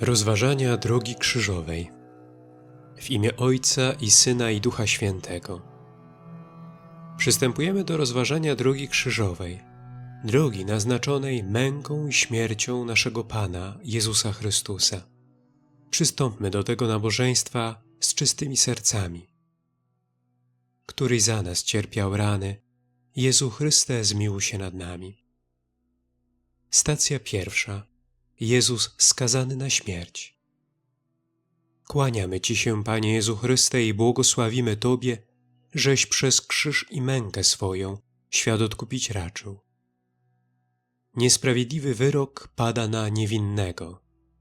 Rozważania drogi krzyżowej. W imię Ojca i Syna i Ducha Świętego. Przystępujemy do rozważania drogi krzyżowej, drogi naznaczonej męką i śmiercią naszego Pana Jezusa Chrystusa. Przystąpmy do tego nabożeństwa z czystymi sercami. Który za nas cierpiał rany, Jezu Chryste zmiłuj się nad nami. Stacja pierwsza. Jezus skazany na śmierć. Kłaniamy Ci się, Panie Jezu Chryste, i błogosławimy Tobie, żeś przez krzyż i mękę swoją świat odkupić raczył. Niesprawiedliwy wyrok pada na niewinnego.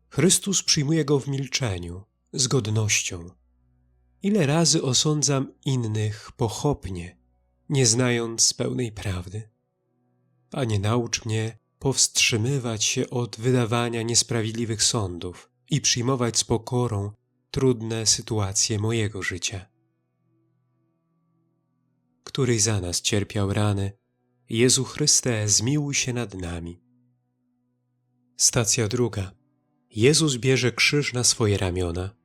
Chrystus przyjmuje go w milczeniu, z godnością. Ile razy osądzam innych pochopnie, nie znając pełnej prawdy. Panie, naucz mnie powstrzymywać się od wydawania niesprawiedliwych sądów i przyjmować z pokorą trudne sytuacje mojego życia. Któryś za nas cierpiał rany, Jezu Chryste, zmiłuj się nad nami. Stacja druga. Jezus bierze krzyż na swoje ramiona.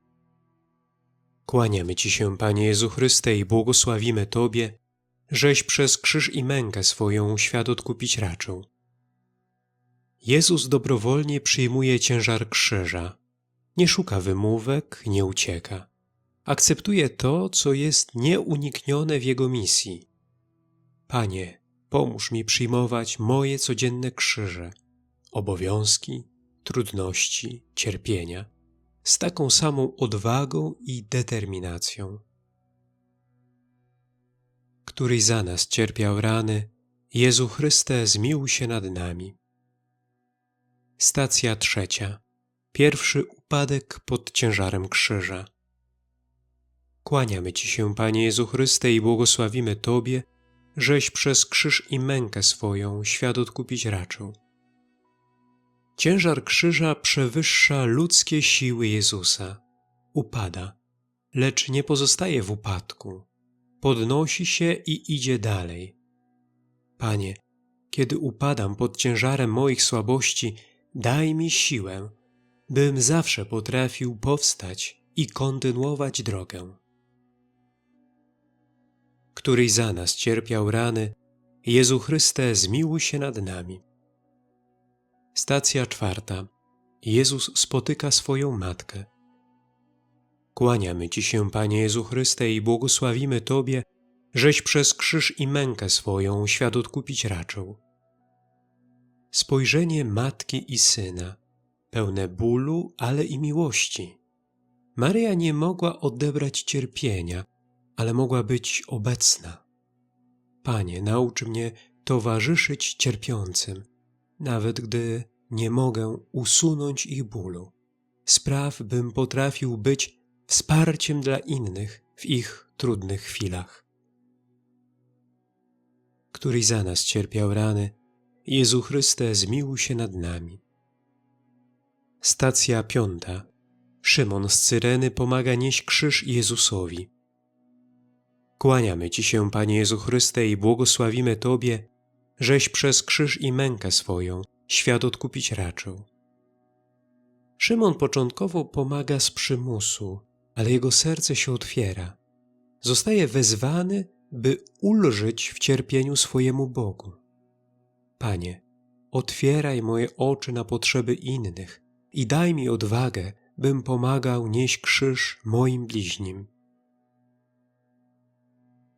Kłaniamy Ci się, Panie Jezu Chryste, i błogosławimy Tobie, żeś przez krzyż i mękę swoją świat odkupić raczył. Jezus dobrowolnie przyjmuje ciężar krzyża. Nie szuka wymówek, nie ucieka. Akceptuje to, co jest nieuniknione w Jego misji. Panie, pomóż mi przyjmować moje codzienne krzyże, obowiązki, trudności, cierpienia, z taką samą odwagą i determinacją. Któryś za nas cierpiał rany, Jezu Chryste, zmiłuj się nad nami. Stacja trzecia. Pierwszy upadek pod ciężarem krzyża. Kłaniamy Ci się, Panie Jezu Chryste, i błogosławimy Tobie, żeś przez krzyż i mękę swoją świat odkupić raczył. Ciężar krzyża przewyższa ludzkie siły Jezusa. Upada, lecz nie pozostaje w upadku. Podnosi się i idzie dalej. Panie, kiedy upadam pod ciężarem moich słabości, daj mi siłę, bym zawsze potrafił powstać i kontynuować drogę. Któryś za nas cierpiał rany, Jezu Chryste, zmiłuj się nad nami. Stacja czwarta. Jezus spotyka swoją matkę. Kłaniamy Ci się, Panie Jezu Chryste, i błogosławimy Tobie, żeś przez krzyż i mękę swoją świat odkupić raczył. Spojrzenie matki i syna, pełne bólu, ale i miłości. Maryja nie mogła odebrać cierpienia, ale mogła być obecna. Panie, naucz mnie towarzyszyć cierpiącym, nawet gdy nie mogę usunąć ich bólu. Spraw, bym potrafił być wsparciem dla innych w ich trudnych chwilach. Któryś za nas cierpiał rany, Jezu Chryste, zmiłuj się nad nami. Stacja piąta. Szymon z Cyreny pomaga nieść krzyż Jezusowi. Kłaniamy Ci się, Panie Jezu Chryste, i błogosławimy Tobie, żeś przez krzyż i mękę swoją świat odkupić raczył. Szymon początkowo pomaga z przymusu, ale jego serce się otwiera. Zostaje wezwany, by ulżyć w cierpieniu swojemu Bogu. Panie, otwieraj moje oczy na potrzeby innych i daj mi odwagę, bym pomagał nieść krzyż moim bliźnim.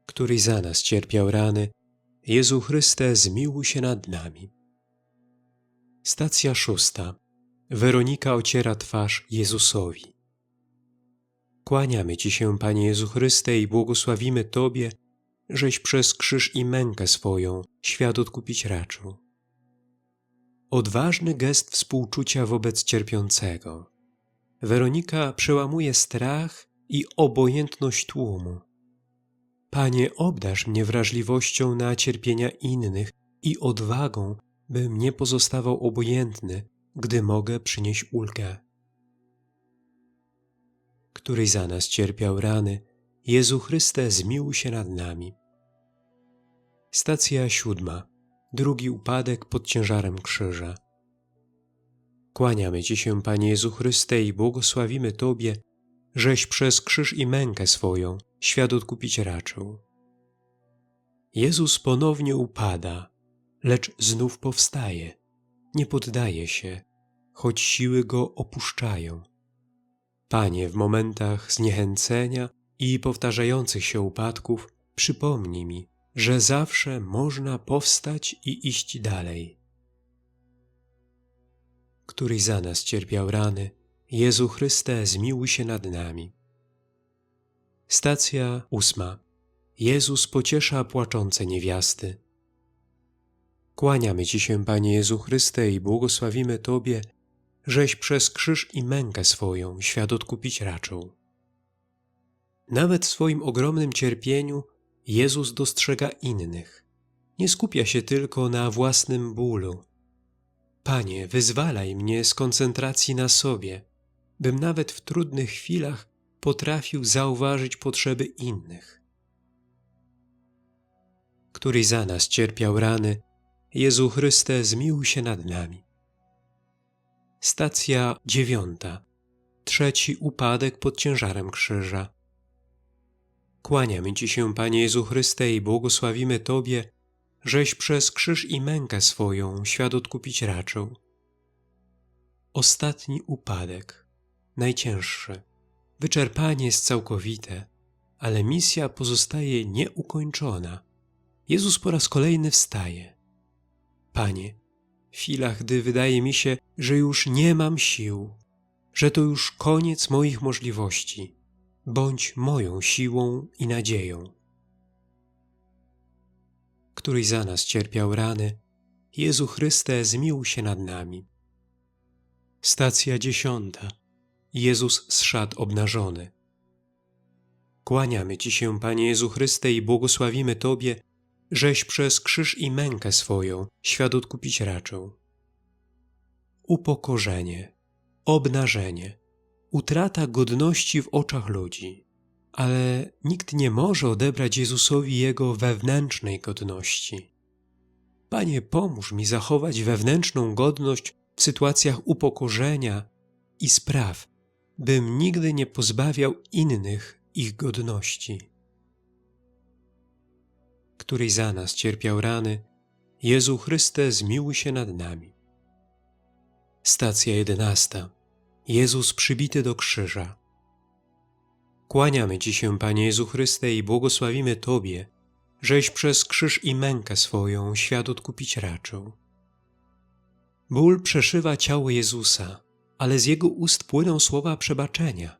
Któryś za nas cierpiał rany, Jezu Chryste, zmiłuj się nad nami. Stacja szósta. Weronika ociera twarz Jezusowi. Kłaniamy Ci się, Panie Jezu Chryste, i błogosławimy Tobie, żeś przez krzyż i mękę swoją świat odkupić raczył. Odważny gest współczucia wobec cierpiącego. Weronika przełamuje strach i obojętność tłumu. Panie, obdarz mnie wrażliwością na cierpienia innych i odwagą, bym nie pozostawał obojętny, gdy mogę przynieść ulgę. Któryś za nas cierpiał rany, Jezu Chryste, zmiłuj się nad nami. Stacja siódma. Drugi upadek pod ciężarem krzyża. Kłaniamy Ci się, Panie Jezu Chryste, i błogosławimy Tobie, żeś przez krzyż i mękę swoją świat odkupić raczył. Jezus ponownie upada, lecz znów powstaje, nie poddaje się, choć siły go opuszczają. Panie, w momentach zniechęcenia i powtarzających się upadków, przypomnij mi, że zawsze można powstać i iść dalej. Któryś za nas cierpiał rany, Jezu Chryste, zmiłuj się nad nami. Stacja ósma. Jezus pociesza płaczące niewiasty. Kłaniamy Ci się, Panie Jezu Chryste, i błogosławimy Tobie, żeś przez krzyż i mękę swoją świat odkupić raczył. Nawet w swoim ogromnym cierpieniu Jezus dostrzega innych. Nie skupia się tylko na własnym bólu. Panie, wyzwalaj mnie z koncentracji na sobie, bym nawet w trudnych chwilach potrafił zauważyć potrzeby innych. Który za nas cierpiał rany, Jezu Chryste, zmiłuj się nad nami. Stacja dziewiąta. Trzeci upadek pod ciężarem krzyża. Kłaniamy Ci się, Panie Jezu Chryste, i błogosławimy Tobie, żeś przez krzyż i mękę swoją świat odkupić raczył. Ostatni upadek, najcięższy. Wyczerpanie jest całkowite, ale misja pozostaje nieukończona. Jezus po raz kolejny wstaje. Panie, w chwilach, gdy wydaje mi się, że już nie mam sił, że to już koniec moich możliwości, bądź moją siłą i nadzieją. Któryś za nas cierpiał rany, Jezu Chryste, zmiłuj się nad nami. Stacja dziesiąta. Jezus zszedł obnażony. Kłaniamy Ci się, Panie Jezu Chryste, i błogosławimy Tobie, żeś przez krzyż i mękę swoją świat odkupić raczył. Upokorzenie, obnażenie, utrata godności w oczach ludzi, ale nikt nie może odebrać Jezusowi Jego wewnętrznej godności. Panie, pomóż mi zachować wewnętrzną godność w sytuacjach upokorzenia i spraw, bym nigdy nie pozbawiał innych ich godności któryś za nas cierpiał rany, Jezu Chryste, zmiłuj się nad nami. Stacja jedenasta. Jezus przybity do krzyża. Kłaniamy Ci się, Panie Jezu Chryste, i błogosławimy Tobie, żeś przez krzyż i mękę swoją świat odkupić raczył. Ból przeszywa ciało Jezusa, ale z Jego ust płyną słowa przebaczenia.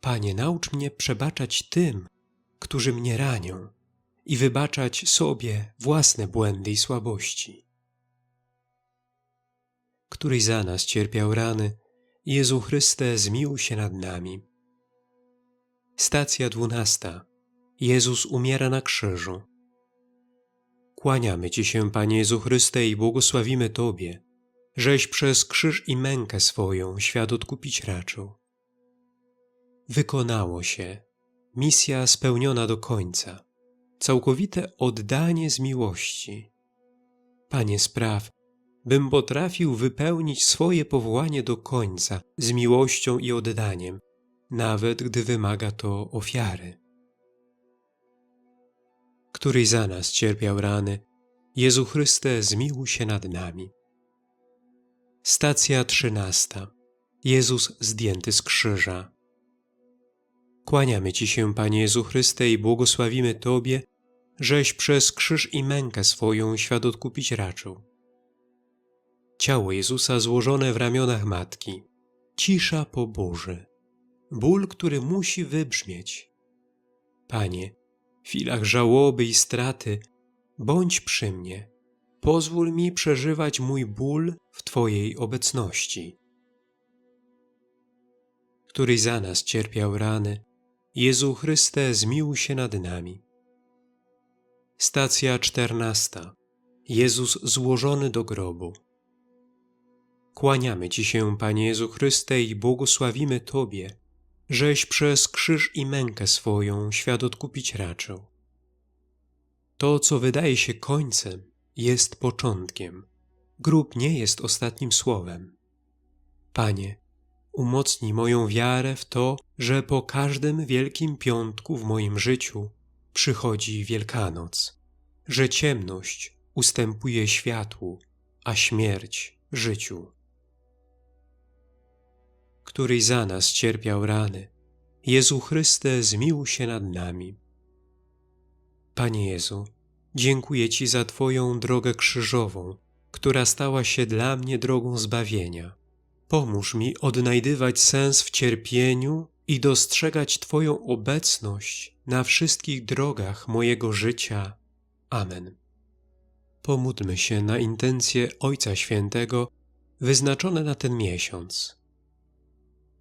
Panie, naucz mnie przebaczać tym, którzy mnie ranią i wybaczać sobie własne błędy i słabości. Któryś za nas cierpiał rany, Jezu Chryste, zmiłuj się nad nami. Stacja dwunasta. Jezus umiera na krzyżu. Kłaniamy Ci się, Panie Jezu Chryste, i błogosławimy Tobie, żeś przez krzyż i mękę swoją świat odkupić raczył. Wykonało się, misja spełniona do końca całkowite oddanie z miłości. Panie, spraw, bym potrafił wypełnić swoje powołanie do końca z miłością i oddaniem, nawet gdy wymaga to ofiary. Któryś za nas cierpiał rany, Jezu Chryste, zmiłuj się nad nami. Stacja trzynasta. Jezus zdjęty z krzyża. Kłaniamy Ci się, Panie Jezu Chryste, i błogosławimy Tobie, żeś przez krzyż i mękę swoją świat odkupić raczył. Ciało Jezusa złożone w ramionach Matki, cisza po burzy, ból, który musi wybrzmieć. Panie, w chwilach żałoby i straty, bądź przy mnie, pozwól mi przeżywać mój ból w Twojej obecności. Któryś za nas cierpiał rany, Jezu Chryste, zmiłuj się nad nami. Stacja czternasta. Jezus złożony do grobu. Kłaniamy Ci się, Panie Jezu Chryste, i błogosławimy Tobie, żeś przez krzyż i mękę swoją świat odkupić raczył. To, co wydaje się końcem, jest początkiem. Grób nie jest ostatnim słowem. Panie, umocnij moją wiarę w to, że po każdym Wielkim Piątku w moim życiu przychodzi Wielkanoc, że ciemność ustępuje światłu, a śmierć życiu. Któryś za nas cierpiał rany, Jezu Chryste, zmiłuj się nad nami. Panie Jezu, dziękuję Ci za Twoją drogę krzyżową, która stała się dla mnie drogą zbawienia. Pomóż mi odnajdywać sens w cierpieniu i dostrzegać Twoją obecność na wszystkich drogach mojego życia. Amen. Pomódlmy się na intencje Ojca Świętego wyznaczone na ten miesiąc.